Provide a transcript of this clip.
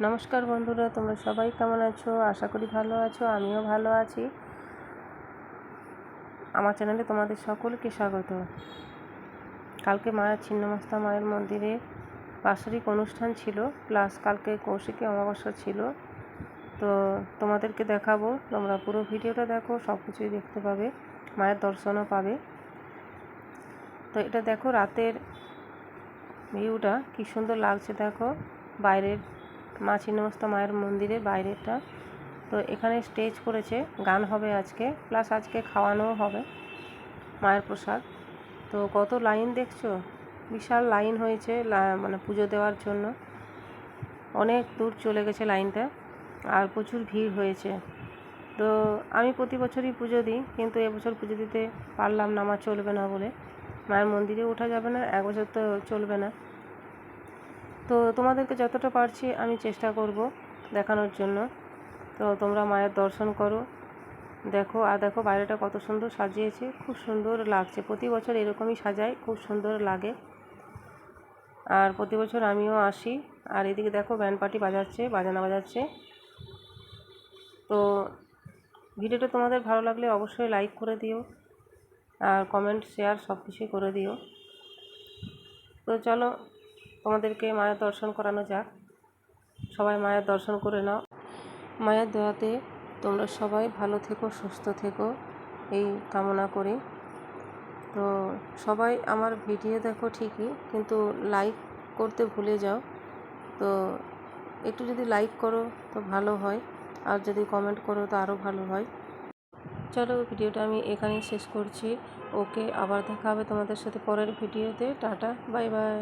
নমস্কার বন্ধুরা, তোমরা সবাই কেমন আছো? আশা করি ভালো আছো, আমিও ভালো আছি। আমার চ্যানেলে তোমাদের সকলকে স্বাগত। কালকে মায়ের ছিন্নমস্তা মায়ের মন্দিরে বাৎসরিক অনুষ্ঠান ছিল, প্লাস কালকে কৌশিকী অমাবস্যা ছিল। তো তোমাদেরকে দেখাবো, তোমরা পুরো ভিডিওটা দেখো সব কিছুই দেখতে পাবে, মায়ের দর্শনও পাবে। তো এটা দেখো রাতের ভিউটা, কি সুন্দর লাগছে দেখো, বাইরের মা ছিন্নমস্তা মায়ের মন্দিরের বাইরেটা তো এখানে স্টেজ করেছে, গান হবে আজকে প্লাস আজকে খাওয়ানোও হবে মায়ের প্রসাদ। তো কত লাইন দেখছ? বিশাল লাইন হয়েছে মানে পুজো দেওয়ার জন্য। অনেক দূর চলে গেছে লাইনটা, আর প্রচুর ভিড় হয়েছে। তো আমি প্রতি বছরই পুজো দিই, কিন্তু এবছর পুজো দিতে পারলাম না আমার চলবে না বলে। মায়ের মন্দিরে ওঠা যাবে না, এক বছর তো চলবে না। তো তোমাদেরকে যতটা পারছি আমি চেষ্টা করব দেখানোর জন্য। তো তোমরা মায়ের দর্শন করো। দেখো, আর দেখো বাইরেটা কত সুন্দর সাজিয়েছে। খুব সুন্দর লাগছে। প্রতি বছর এরকমই সাজায় খুব সুন্দর লাগে। আর প্রতি বছর আমিও আসি। আর এদিকে দেখো ব্যান্ড পার্টি বাজাচ্ছে, বাজানা বাজাচ্ছে। তো ভিডিওটা তোমাদের ভালো লাগলে অবশ্যই লাইক করে দিও। আর কমেন্ট, শেয়ার সব কিছুই করে দিও। তো চলো তোমাদেরকে মায়ের দর্শন করানো যাক। সবাই মায়ের দর্শন করে নাও। মায়ের দোয়াতে তোমরা সবাই ভালো থেকো, সুস্থ থেকো, এই কামনা করি। তো সবাই আমার ভিডিও দেখো ঠিকই, কিন্তু লাইক করতে ভুলে যাও। তো একটু যদি লাইক করো তো ভালো হয়, আর যদি কমেন্ট করো তো আরও ভালো হয়। চলো ভিডিওটা আমি এখানেই শেষ করছি। ওকে আবার দেখা হবে তোমাদের সাথে পরের ভিডিওতে। Tata bye bye